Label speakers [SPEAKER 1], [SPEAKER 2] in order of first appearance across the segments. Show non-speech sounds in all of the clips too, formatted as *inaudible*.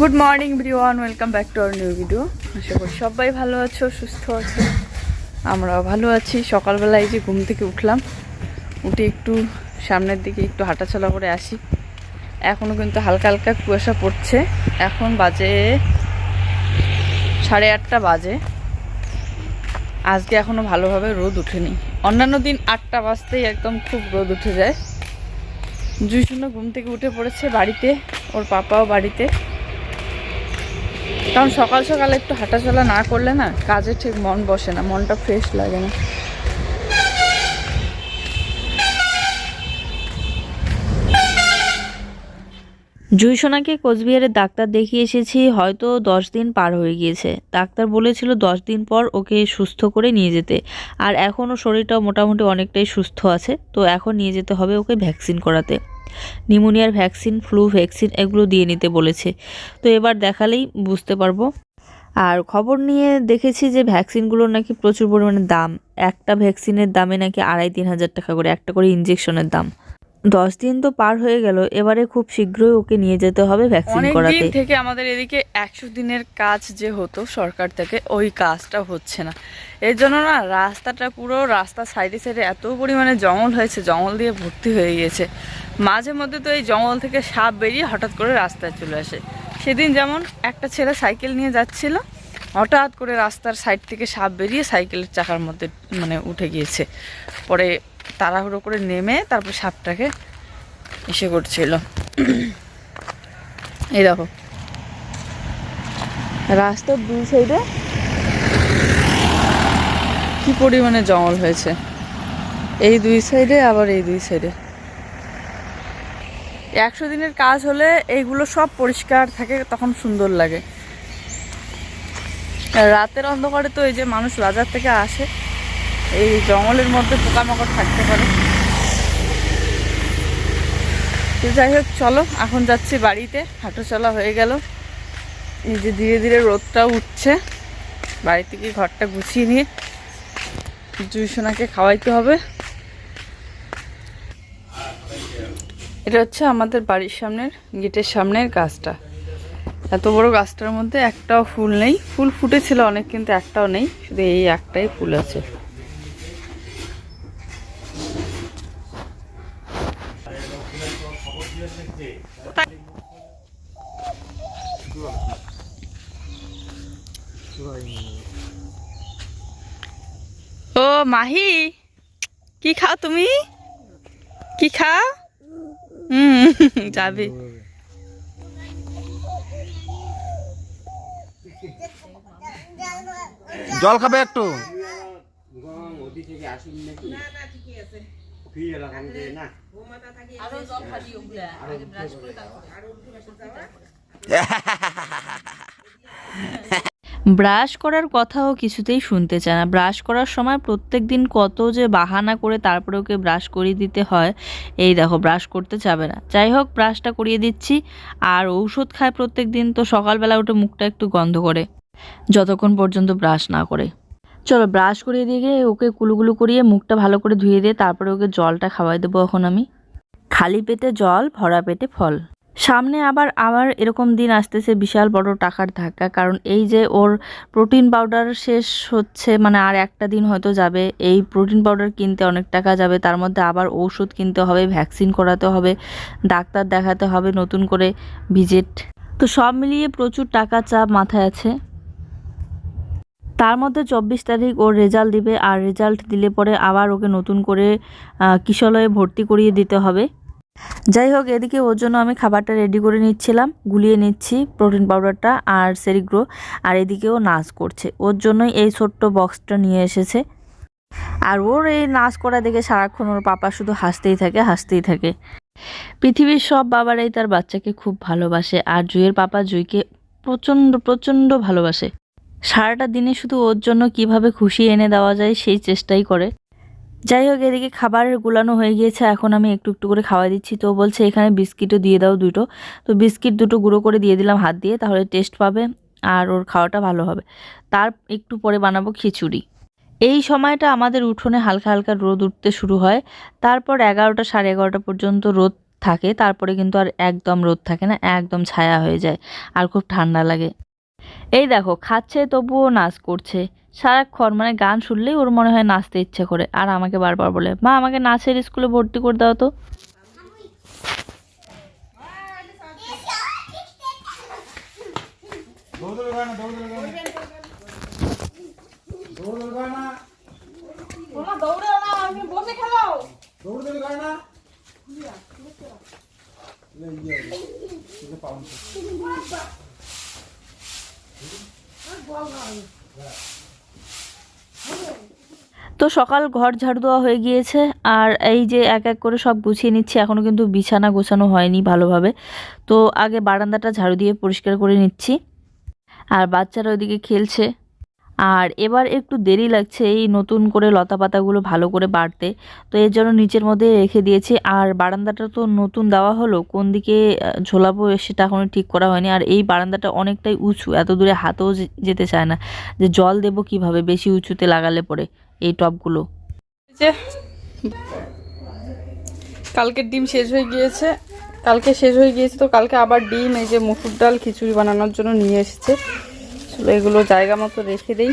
[SPEAKER 1] Good morning one welcome back to our new video আশা করি সবাই ভালো আছো, সুস্থ আছো? আমরাও ভালো আছি। সকালবেলায় যে ঘুম থেকে উঠলাম, উঠে একটু সামনের দিকে একটু হাঁটাচলা করে আসি। এখনও কিন্তু হালকা হালকা কুয়াশা পড়ছে। এখন বাজে সাড়ে আটটা বাজে। আজকে এখনও ভালোভাবে রোদ উঠেনি। অন্যান্য দিন আটটা বাজতেই একদম খুব রোদ উঠে যায়। জুই শূন্য ঘুম থেকে উঠে পড়েছে বাড়িতে, ওর পাপাও বাড়িতে। কারণ সকাল সকাল একটু হাঁটাচলা না করলে না কাজে ঠিক মন বসে না, মনটা ফ্রেশ লাগে না।
[SPEAKER 2] জুই সোনাকে কোচবিহারের ডাক্তার দেখিয়ে এসেছি, হয়তো দশ দিন পার হয়ে গিয়েছে। ডাক্তার বলেছিল দশ দিন পর ওকে সুস্থ করে নিয়ে যেতে। আর এখনও শরীরটা মোটামুটি অনেকটাই সুস্থ আছে, তো এখন নিয়ে যেতে হবে ওকে ভ্যাকসিন করাতে। নিউমোনিয়ার ভ্যাকসিন, ফ্লু ভ্যাকসিন এগুলো দিয়ে নিতে বলেছে। তো এবার দেখালেই বুঝতে পারব। আর খবর নিয়ে দেখেছি যে ভ্যাকসিনগুলোর নাকি প্রচুর পরিমাণে দাম। একটা ভ্যাকসিনের দামে নাকি আড়াই তিন হাজার টাকা করে, একটা করে ইঞ্জেকশনের দাম। দশ দিন তো পার হয়ে গেল এবারে খুব শীঘ্রই ওকে নিয়ে যেতে হবে ভ্যাকসিন করাতে
[SPEAKER 1] দিন থেকে আমাদের এদিকে একশো দিনের কাজ যে হতো সরকার থেকে ওই কাজটা হচ্ছে না। এর জন্য না রাস্তাটা পুরো রাস্তা সাইডে সাইডে এত পরিমাণে জঙ্গল হয়েছে জঙ্গল দিয়ে ভর্তি হয়ে গিয়েছে। মাঝে মধ্যে তো এই জঙ্গল থেকে সাপ বেরিয়ে হঠাৎ করে রাস্তায় চলে আসে। সেদিন যেমন একটা ছেলে সাইকেল নিয়ে যাচ্ছিল হঠাৎ করে রাস্তার সাইড থেকে সাপ বেরিয়ে সাইকেলের চাকার মধ্যে মানে উঠে গিয়েছে। পরে তাড়াহুড়ো করে নেমে তারপর সাপটাকে এসে করছিল। এই দেখো। রাস্তার দুই সাইডে কি পরিমাণে জঙ্গল হয়েছে। এই দুই সাইডে আবার এই দুই সাইডে একশো দিনের কাজ হলে এইগুলো সব পরিষ্কার থাকে, তখন সুন্দর লাগে। রাতের অন্ধকারে তো এই যে মানুষ বাজার থেকে আসে এই জঙ্গলের মধ্যে পোকামাকড় থাকতে পারে। তো যাই হোক, চলো, এখন যাচ্ছি বাড়িতে। হাঁটো চলা হয়ে গেল। এই যে ধীরে ধীরে রোদটাও উঠছে। বাড়ি থেকে ঘরটা গুছিয়ে নিয়ে জুই সোনাকে খাওয়াইতে হবে। এটা হচ্ছে আমাদের বাড়ির সামনের, গেটের সামনের গাছটা। এত বড় গাছটার মধ্যে একটাও ফুল নেই। ফুল ফুটেছিল অনেক, কিন্তু একটাও নেই। শুধু এই একটাই ফুল আছে। ও মাহি কি খাও তুমি? কি খাও? হুম যাবে।
[SPEAKER 3] জল খাবে একটু। *laughs* *laughs*
[SPEAKER 2] ব্রাশ করার কথাও কিছুতেই শুনতে চায় না। ব্রাশ করার সময় প্রত্যেক দিন কত যে বাহানা করে তারপরে ওকে ব্রাশ করিয়ে দিতে হয়, এই দেখো ব্রাশ করতে যাবে না। যাই হোক ব্রাশটা করিয়ে দিচ্ছি। আর ঔষধ খায় প্রত্যেক দিন, তো সকালবেলা উঠে মুখটা একটু গন্ধ করে, যতক্ষণ পর্যন্ত ব্রাশ না করে। চলো ব্রাশ করিয়ে দিয়ে ওকে কুলুকুলু করিয়ে মুখটা ভালো করে ধুয়ে দিয়ে তারপরে ওকে জলটা খাওয়াই দেবো এখন আমি। খালি পেটে জল, ভরা পেটে ফল। সামনে আবার আবার এরকম দিন আসতেছে বিশাল বড় টাকার ধাক্কা। কারণ এই যে ওর প্রোটিন পাউডার শেষ হচ্ছে মানে আর একটা দিন হয়তো যাবে। এই প্রোটিন পাউডার কিনতে অনেক টাকা যাবে, তার মধ্যে আবার ওষুধ কিনতে হবে, ভ্যাকসিন করাতে হবে, ডাক্তার দেখাতে হবে, নতুন করে ভিজিট। তো সব মিলিয়ে প্রচুর টাকা চাপ মাথায় আছে। তার মধ্যে চব্বিশ তারিখ ওর রেজাল্ট দিবে, আর রেজাল্ট দিলে পরে আবার ওকে নতুন করে কিশলয়ে ভর্তি করিয়ে দিতে হবে। যাই হোক এদিকে ওর জন্য আমি খাবারটা রেডি করে নিচ্ছিলাম, গুলিয়ে নিচ্ছি প্রোটিন পাউডারটা আর সেরিগ্রো আর এদিকেও নাচ করছে। ওর জন্যই এই ছোট্ট বক্সটা নিয়ে এসেছে। আর ওর এই নাচ করা দেখে সারাক্ষণ ওর পাপা শুধু হাসতেই থাকে হাসতেই থাকে। পৃথিবীর সব বাবারাই তার বাচ্চাকে খুব ভালোবাসে আর জুইয়ের পাপা জুইকে প্রচণ্ড প্রচণ্ড ভালোবাসে। সারাটা দিনে শুধু ওর জন্য কীভাবে খুশি এনে দেওয়া যায় সেই চেষ্টাই করে। যাই হোক, এদিকে খাবার গুলানো হয়ে গিয়েছে, এখন আমি একটু একটু করে খাওয়া দিচ্ছি। তো বলছে, এখানে বিস্কিটও দিয়ে দাও দুটো। তো বিস্কিট দুটো গুঁড়ো করে দিয়ে দিলাম হাত দিয়ে, তাহলে টেস্ট পাবে আর ওর খাওয়াটা ভালো হবে। তার একটু পরে বানাবো খিচুড়ি। এই সময়টা আমাদের উঠোনে হালকা হালকা রোদ উঠতে শুরু হয়। তারপর এগারোটা সাড়ে এগারোটা পর্যন্ত রোদ থাকে, তারপরে কিন্তু আর একদম রোদ থাকে না, একদম ছায়া হয়ে যায় আর খুব ঠান্ডা লাগে। এই দেখো খাচ্ছে তবুও নাচ করছে সারাক্ষণ মানে গান শুনলেই ওর মনে হয় নাচতে ইচ্ছে করে আর আমাকে বারবার বলে মা আমাকে নাচের স্কুলে ভর্তি করে দাও তো
[SPEAKER 3] দৌড়
[SPEAKER 2] তো সকাল ঘর ঝাড়ু দেওয়া হয়ে গিয়েছে, আর এই যে এক এক করে সব গুছিয়ে নিচ্ছি এখনও কিন্তু বিছানা গোছানো হয়নি ভালোভাবে। তো আগে বারান্দাটা ঝাড়ু দিয়ে পরিষ্কার করে নিচ্ছি। আর বাচ্চারা ওইদিকে খেলছে। আর এবার একটু দেরি লাগছে এই নতুন করে লতা পাতাগুলো ভালো করে বাড়তে। তো এর জন্য নিচের মধ্যে রেখে দিয়েছি। আর বারান্দাটা তো নতুন দেওয়া হলো, কোন দিকে ঝোলাবো সেটা এখনও ঠিক করা হয়নি। আর এই বারান্দাটা অনেকটাই উঁচু, এত দূরে হাতেও যেতে চায় না। যে জল দেবো কীভাবে, বেশি উঁচুতে লাগালে পরে এই টবগুলো
[SPEAKER 1] যে, কালকের ডিম শেষ হয়ে গিয়েছে। কালকে শেষ হয়ে গিয়েছে, তো কালকে আবার ডিম, এই যে মুসুর ডাল, খিচুড়ি বানানোর জন্য নিয়ে এসেছে। চলো এগুলো জায়গা মতো রেখে দেই।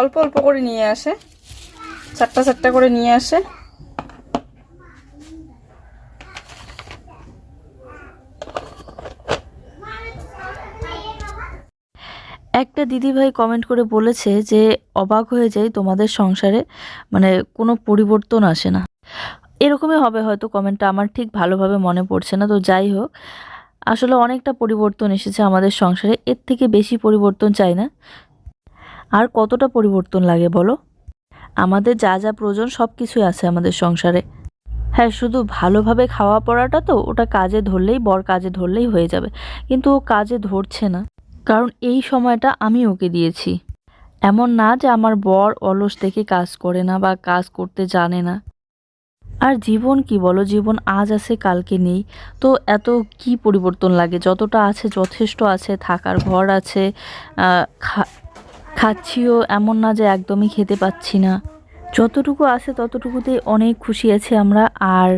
[SPEAKER 1] অল্প অল্প করে নিয়ে আসে। চারটা চারটা করে নিয়ে আসে।
[SPEAKER 2] একটা দিদিভাই কমেন্ট করে বলেছে যে, অবাক হয়ে যায় তোমাদের সংসারে। মানে কোনো পরিবর্তন আসে না। এরকমই হবে হয়তো কমেন্টটা আমার ঠিক ভালোভাবে মনে পড়ছে না, তো যাই হোক। আসলে অনেকটা পরিবর্তন এসেছে আমাদের সংসারে, এর থেকে বেশি পরিবর্তন চাই না। আর কতটা পরিবর্তন লাগে বলো? আমাদের যা যা প্রয়োজন সব কিছুই আছে আমাদের সংসারে। হ্যাঁ শুধু ভালোভাবে খাওয়া পড়াটা তো ওটা কাজে ধরলেই, বর কাজে ধরলেই হয়ে যাবে। কিন্তু ও কাজে ধরছে না। কারণ এই সময়টা আমি ওকে দিয়েছি। এমন না যে আমার বর অলস দেখে কাজ করে না বা কাজ করতে জানে না। আর জীবন কি বলো? জীবন আজ আছে, কালকে নেই। তো এত কি পরিবর্তন লাগে? যতটা আছে, যথেষ্ট আছে, থাকার ঘর আছে খাচ্ছিও এমন না যে একদমই খেতে পাচ্ছি না। যতটুকু আছে, ততটুকুতেই অনেক খুশি আছি আমরা। আর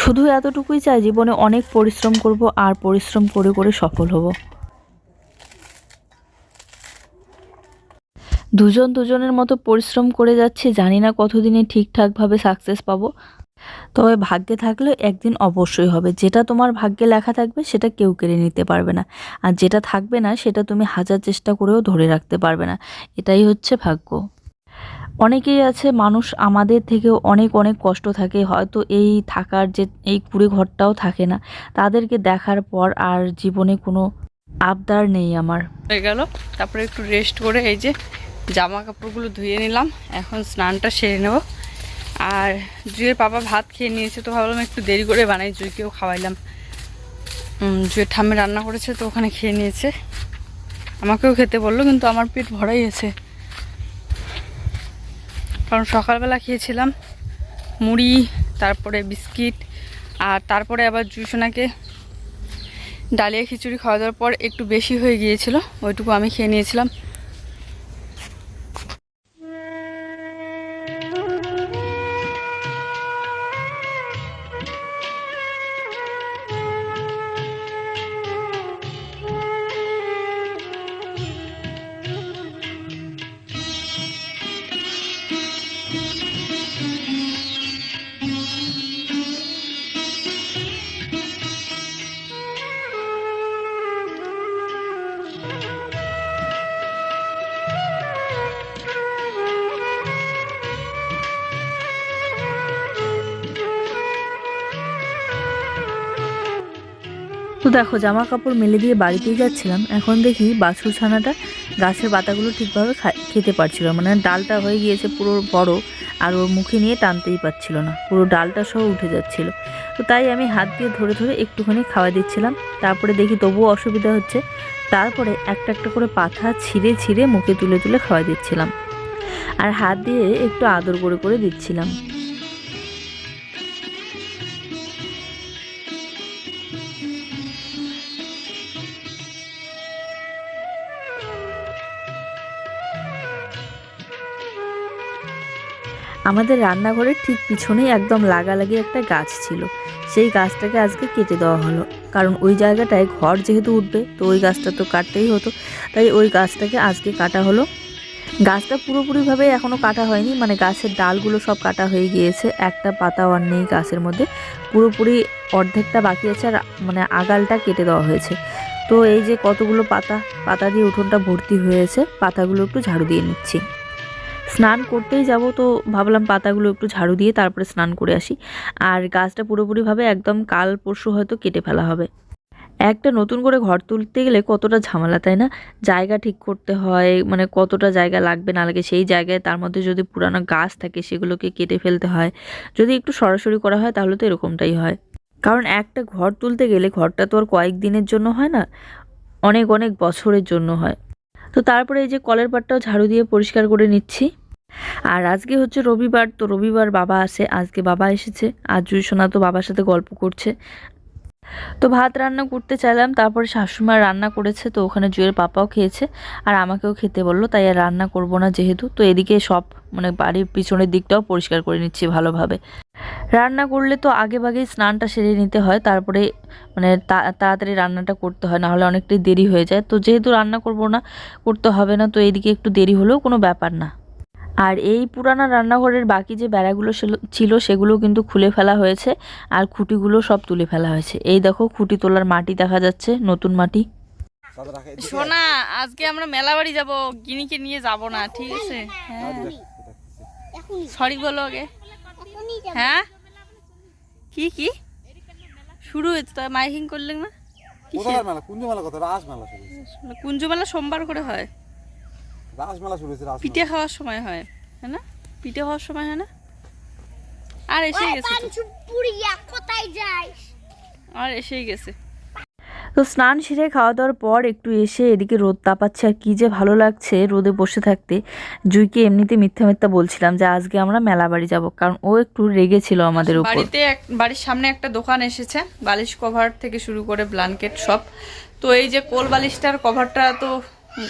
[SPEAKER 2] শুধু এতটুকুই চাই, জীবনে অনেক পরিশ্রম করব, আর পরিশ্রম করে করে সফল হব। দুজন দুজনের মতো পরিশ্রম করে যাচ্ছি, জানি না কতদিনে ঠিকঠাকভাবে সাকসেস পাবো। তবে ভাগ্যে থাকলে একদিন অবশ্যই হবে। যেটা তোমার ভাগ্যে লেখা থাকবে, সেটা কেউ কেড়ে নিতে পারবে না। আর যেটা থাকবে না, সেটা তুমি হাজার চেষ্টা করেও ধরে রাখতে পারবে না। এটাই হচ্ছে ভাগ্য। অনেকেই আছে, মানুষ আমাদের থেকেও অনেক অনেক কষ্ট থাকে। হয়তো এই থাকার যে, এই কুড়ে ঘরটাও থাকে না। তাদেরকে দেখার পর আর জীবনে কোনো আবদার নেই আমার।
[SPEAKER 1] হয়ে গেল। তারপরে একটু রেস্ট করে এই যে জামা কাপড়গুলো ধুয়ে নিলাম। এখন স্নানটা সেরে নেব। আর জুয়ের বাবা ভাত খেয়ে নিয়েছে, তো ভাবলাম একটু দেরি করে বানাই, জুইকেও খাওয়াইলাম। জুয়ের ঠাম্মে রান্না করেছে, তো ওখানে খেয়ে নিয়েছে। আমাকেও খেতে বলল, কিন্তু আমার পেট ভরাই আছে কারণ সকালবেলা খেয়েছিলাম মুড়ি, তারপরে বিস্কিট, আর তারপরে আবার জুসোনাকে ডালিয়া খিচুড়ি খাওয়া দাওয়ার পর একটু বেশি হয়ে গিয়েছিল, ওইটুকু আমি খেয়ে নিয়েছিলাম।
[SPEAKER 2] তো দেখো জামা কাপড় মেলে দিয়ে বাড়িতেই যাচ্ছিলাম। এখন দেখি বাছুর ছানাটা গাছের পাতাগুলো ঠিকভাবে খেতে পারছিল। মানে ডালটা হয়ে গিয়েছে পুরো বড়, আর ওর মুখে নিয়ে টানতেই পারছিল না। পুরো ডালটা সহ উঠে যাচ্ছিল। তো তাই আমি হাত দিয়ে ধরে ধরে একটুখানি খাওয়া দিচ্ছিলাম। তারপরে দেখি তবুও অসুবিধা হচ্ছে। তারপরে একটা একটা করে পাথা ছিঁড়ে ছিঁড়ে মুখে তুলে তুলে খাওয়া দিচ্ছিলাম। আর হাত দিয়ে একটু আদর করে করে দিচ্ছিলাম। আমাদের রান্নাঘরের ঠিক পিছনেই একদম লাগালাগি একটা গাছ ছিল। সেই গাছটাকে আজকে কেটে দেওয়া হলো। কারণ ওই জায়গাটায় ঘর যেহেতু উঠবে, তো ওই গাছটা তো কাটতেই হতো। তাই ওই গাছটাকে আজকে কাটা হলো। গাছটা পুরোপুরিভাবে এখনও কাটা হয়নি মানে গাছের ডালগুলো সব কাটা হয়ে গিয়েছে। একটা পাতাও আর নেই গাছের মধ্যে। পুরোপুরি অর্ধেকটা বাকি আছে আর মানে আগালটা কেটে দেওয়া হয়েছে। তো এই যে কতগুলো পাতা পাতা দিয়ে উঠোনটা ভর্তি হয়েছে, পাতাগুলো একটু ঝাড়ু দিয়ে নিচ্ছি। স্নান করতেই যাব, তো ভাবলাম পাতাগুলো একটু ঝাড়ু দিয়ে তারপরে স্নান করে আসি। আর গাছটা পুরোপুরিভাবে একদম কাল পরশু হয়তো কেটে ফেলা হবে। একটা নতুন করে ঘর তুলতে গেলে কতটা ঝামেলা, তাই না? জায়গা ঠিক করতে হয় মানে কতটা জায়গা লাগবে না লাগে, সেই জায়গায় তার মধ্যে যদি পুরানো গাছ থাকে সেগুলোকে কেটে ফেলতে হয়। যদি একটু সরাসরি করা হয় তাহলে তো এরকমটাই হয়। কারণ একটা ঘর তুলতে গেলে ঘরটা তো আর কয়েক দিনের জন্য হয় না, অনেক অনেক বছরের জন্য হয়। তো তারপরে এই যে কলের পাটটাও ঝাড়ু দিয়ে পরিষ্কার করে নিচ্ছি। আর আজকে হচ্ছে রবিবার, তো রবিবার বাবা আসে, আজকে বাবা এসেছে। আর জুই সোনা তো বাবার সাথে গল্প করছে। তো ভাত রান্না করতে চাইলাম, তারপরে শাশুমা রান্না করেছে, তো ওখানে জুয়ের পাপাও খেয়েছে। আর আমাকেও খেতে বলল, তাই আর রান্না করব না যেহেতু। তো এদিকে সব মানে বাড়ির পিছনের দিকটাও পরিষ্কার করে নিচ্ছি ভালোভাবে। রান্না করলে তো আগে স্নানটা সেরে নিতে হয় তারপরে মানে তা- তাড়াতাড়ি রান্নাটা করতে হয় নাহলে অনেকটাই দেরি হয়ে যায়। তো যেহেতু রান্না করব না করতে হবে না তো এইদিকে একটু দেরি হলেও কোনো ব্যাপার না। আর এই পুরানা রান্নাঘরের বাকি যে বেড়াগুলো ছিল- ছিল সেগুলো কিন্তু খুলে ফেলা হয়েছে আর খুঁটিগুলো সব তুলে ফেলা হয়েছে। এই দেখো খুঁটি তোলার মাটি দেখা যাচ্ছে নতুন মাটি।
[SPEAKER 1] সোনা আজকে আমরা মেলা বাড়ি যাব গিনিকে নিয়ে যাব না ঠিক আছে? হ্যাঁ। সরি বলো আগে। হ্যাঁ? কি কি? শুরু হয়েছে তো মাইকিং করলেন না?
[SPEAKER 3] কোথাকার মেলা? কুঞ্জ কথা রাস শুরু হয়েছে।
[SPEAKER 1] কুঞ্জ সোমবার করে হয়।
[SPEAKER 3] রাস মেলা শুরু হয়েছে
[SPEAKER 1] পিঠে খাওয়ার সময় হয় হ্যাঁ না? পিঠে খাওয়ার সময় হয় না? আর এসেই গেছে।
[SPEAKER 4] কোথায় যাইস
[SPEAKER 1] আর এসেই গেছে।
[SPEAKER 2] তো স্নান সেরে খাওয়া দাওয়ার পর একটু এসে এদিকে রোদ তাপাচ্ছে আর কী যে ভালো লাগছে রোদে বসে থাকতে। জুইকে এমনিতে মিথ্যা মিথ্যা বলছিলাম যে আজকে আমরা মেলা বাড়ি যাব, কারণ ও একটু রেগেছিল আমাদের উপর।
[SPEAKER 1] বাড়িতে বাড়ির সামনে একটা দোকান এসেছে, বালিশ কভার থেকে শুরু করে ব্ল্যাঙ্কেট সব। তো এই যে কোল বালিশটার কভারটা তো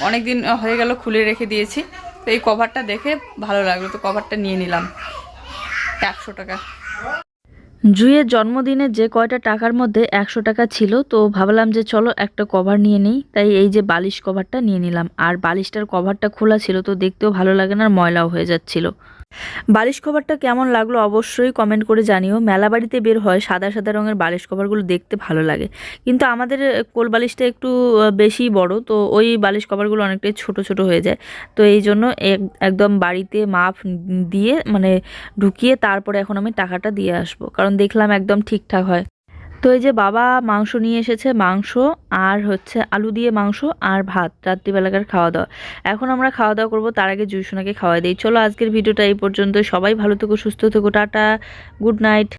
[SPEAKER 1] অনেক দিন হয়ে গেল খুলে রেখে দিয়েছি। তো এই কভারটা দেখে ভালো লাগল, তো কভারটা নিয়ে নিলাম। একশো টাকা।
[SPEAKER 2] জুইয়ের জন্মদিনে যে কয়টা টাকার মধ্যে একশো টাকা ছিল, তো ভাবলাম যে চলো একটা কভার নিয়ে নিই। তাই এই যে বালিশ কভারটা নিয়ে নিলাম। আর বালিশটার কভারটা খোলা ছিল, তো দেখতেও ভালো লাগে না আর ময়লাও হয়ে যাচ্ছিল। বালিশ কভারটা কেমন লাগল অবশ্যই কমেন্ট করে জানিও। মেলা বাড়িতে বের হয়, সাদা সাদা রঙের বালিশ কভারগুলো দেখতে ভালো লাগে। কিন্তু আমাদের কোল বালিশটা একটু বেশি বড়, তো ওই বালিশ কভারগুলো অনেকটাই ছোট ছোট হয়ে যায়। তো এই জন্য এক- একদম বাড়িতে মাপ দিয়ে মানে ঢুকিয়ে তারপরে এখন আমি টাকাটা দিয়ে আসব। কারণ দেখলাম একদম ঠিকঠাক হয়। তো এই যে বাবা মাংস নিয়ে এসেছে, মাংস আর হচ্ছে আলু দিয়ে মাংস আর ভাত, রাত্রিবেলাকার খাওয়া দাওয়া এখন আমরা খাওয়া দাওয়া করব, তার আগে জুইসোনাকে খাওয়া দিই। চলো আজকের ভিডিওটা এই পর্যন্ত সবাই ভালো থেকো, সুস্থ থেকো, টাটা, গুড নাইট।